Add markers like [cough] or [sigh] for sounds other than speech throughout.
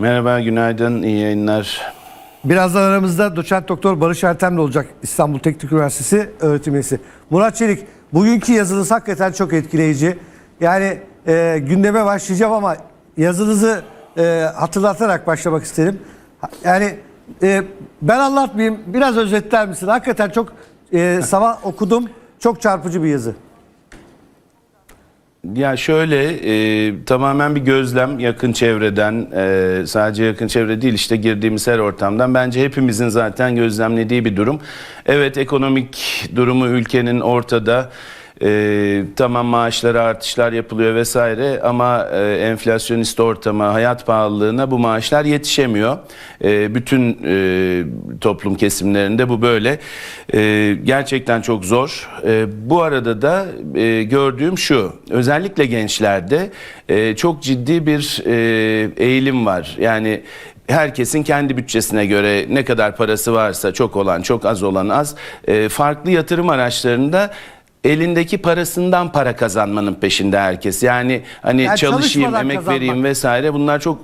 Merhaba, günaydın, iyi yayınlar. Birazdan aramızda doçent doktor Barış Ertem'le olacak İstanbul Teknik Üniversitesi öğretim üyesi. Murat Çelik, bugünkü yazınız hakikaten çok etkileyici. Yani e, gündeme başlayacağım ama yazınızı e, hatırlatarak başlamak isterim. Yani e, ben anlatmayayım, biraz özetler misin? Hakikaten çok e, sabah okudum, çok çarpıcı bir yazı. Ya şöyle, e, tamamen bir gözlem yakın çevreden, e, sadece yakın çevre değil işte girdiğimiz her ortamdan. Bence hepimizin zaten gözlemlediği bir durum. Evet ekonomik durumu ülkenin ortada. E, tamam maaşlara artışlar yapılıyor vesaire ama e, enflasyonist ortama, hayat pahalılığına bu maaşlar yetişemiyor. E, bütün e, toplum kesimlerinde bu böyle. E, gerçekten çok zor. E, bu arada da e, gördüğüm şu, özellikle gençlerde e, çok ciddi bir e, eğilim var. Yani herkesin kendi bütçesine göre ne kadar parası varsa çok olan çok az olan az e, farklı yatırım araçlarında elindeki parasından para kazanmanın peşinde herkes. Yani hani Yani çalışayım, çalışmadan emek kazanmak. vereyim vesaire bunlar çok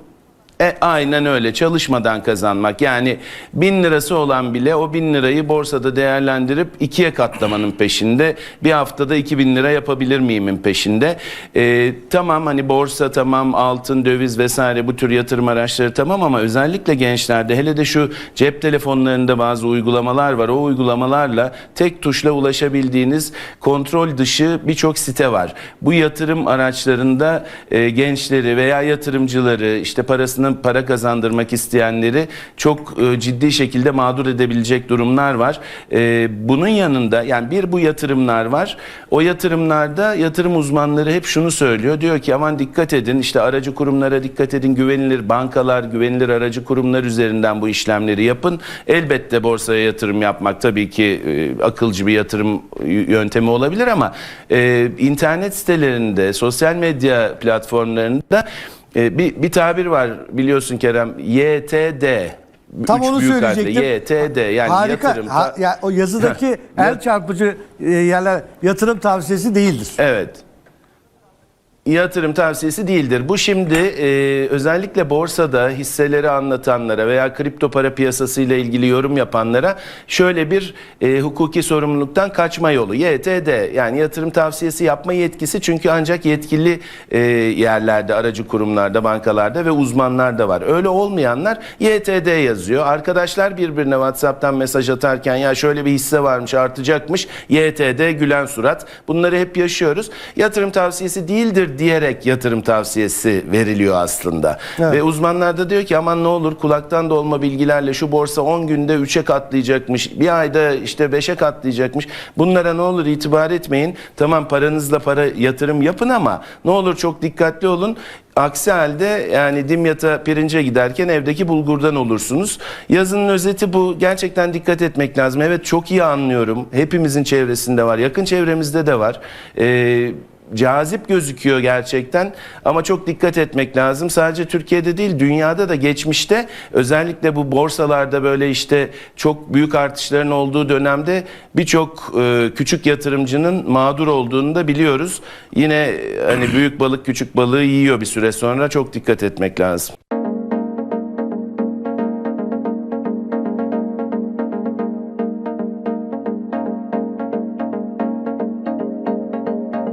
e, aynen öyle. Çalışmadan kazanmak. Yani bin lirası olan bile o bin lirayı borsada değerlendirip ikiye katlamanın peşinde. Bir haftada iki bin lira yapabilir miyimin peşinde? E, tamam hani borsa tamam altın döviz vesaire bu tür yatırım araçları tamam ama özellikle gençlerde hele de şu cep telefonlarında bazı uygulamalar var. O uygulamalarla tek tuşla ulaşabildiğiniz kontrol dışı birçok site var. Bu yatırım araçlarında e, gençleri veya yatırımcıları işte parasını para kazandırmak isteyenleri çok e, ciddi şekilde mağdur edebilecek durumlar var. E, bunun yanında yani bir bu yatırımlar var. O yatırımlarda yatırım uzmanları hep şunu söylüyor. Diyor ki aman dikkat edin işte aracı kurumlara dikkat edin. Güvenilir bankalar, güvenilir aracı kurumlar üzerinden bu işlemleri yapın. Elbette borsaya yatırım yapmak tabii ki e, akılcı bir yatırım yöntemi olabilir ama internet sitelerinde, sosyal medya platformlarında e, bir, bir tabir var biliyorsun Kerem YTD. Tam Üç onu büyük harfle, söyleyecektim. YTD yani Harika. yatırım. Ha- ya, o yazıdaki [laughs] en çarpıcı e, yerler yatırım tavsiyesi değildir. Evet. Yatırım tavsiyesi değildir. Bu şimdi e, özellikle borsada hisseleri anlatanlara veya kripto para piyasası ile ilgili yorum yapanlara şöyle bir e, hukuki sorumluluktan kaçma yolu. YTD yani yatırım tavsiyesi yapma yetkisi çünkü ancak yetkili e, yerlerde, aracı kurumlarda, bankalarda ve uzmanlarda var. Öyle olmayanlar YTD yazıyor. Arkadaşlar birbirine WhatsApp'tan mesaj atarken ya şöyle bir hisse varmış artacakmış. YTD gülen surat. Bunları hep yaşıyoruz. Yatırım tavsiyesi değildir diyerek yatırım tavsiyesi veriliyor aslında. Evet. Ve uzmanlar da diyor ki aman ne olur kulaktan dolma bilgilerle şu borsa 10 günde 3'e katlayacakmış. Bir ayda işte 5'e katlayacakmış. Bunlara ne olur itibar etmeyin. Tamam paranızla para yatırım yapın ama ne olur çok dikkatli olun. Aksi halde yani dimyata pirince giderken evdeki bulgurdan olursunuz. Yazının özeti bu. Gerçekten dikkat etmek lazım. Evet çok iyi anlıyorum. Hepimizin çevresinde var. Yakın çevremizde de var. Ee, cazip gözüküyor gerçekten ama çok dikkat etmek lazım. Sadece Türkiye'de değil dünyada da geçmişte özellikle bu borsalarda böyle işte çok büyük artışların olduğu dönemde birçok e, küçük yatırımcının mağdur olduğunu da biliyoruz. Yine e, hani büyük balık küçük balığı yiyor bir süre sonra çok dikkat etmek lazım.